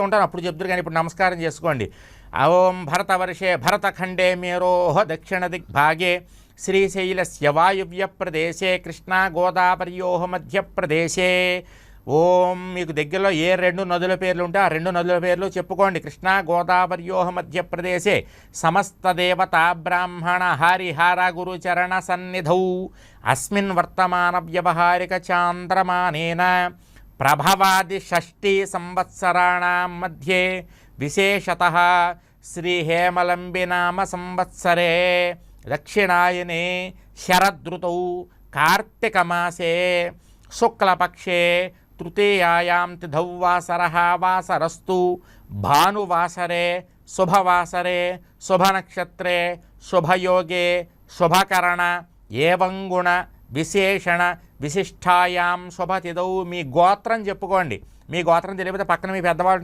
ఉంటాను అప్పుడు చెప్తారు కానీ ఇప్పుడు నమస్కారం చేసుకోండి. ఓం భరతవర్షే భరతఖండే మేరోహ దక్షిణ దిగ్భాగే శ్రీశైలస్య వాయువ్య ప్రదేశే కృష్ణా గోదావరియోహ మధ్యప్రదేశే ఓం మీకు దగ్గరలో ఏ రెండు నదుల పేర్లు ఉంటే ఆ రెండు నదుల పేర్లు చెప్పుకోండి. కృష్ణా గోదావరియోహ మధ్యప్రదేశే సమస్త దేవత బ్రాహ్మణ హరిహర గురుచరణ సన్నిధౌ. అస్మిన్ వర్తమాన వ్యవహారిక చాంద్రమానేన. प्रभवादिषष्टिसंवत्सराणां मध्ये विशेषतः श्रीहेमलम्बिनामसंवत्सरे दक्षिणायने शरदुत कार्तिकमासे शुक्लपक्षे तृतीयायां तिथौ वासरस्तु भानुवासरे, शुभवासरे, शुभनक्षत्रे, शुभयोगे, शुभकरण, एवं गुण విశేషణ విశిష్టాయాం శుభతిదౌ మీ గోత్రం చెప్పుకోండి. మీ గోత్రం తెలియకపోతే పక్కన మీ పెద్దవాళ్ళు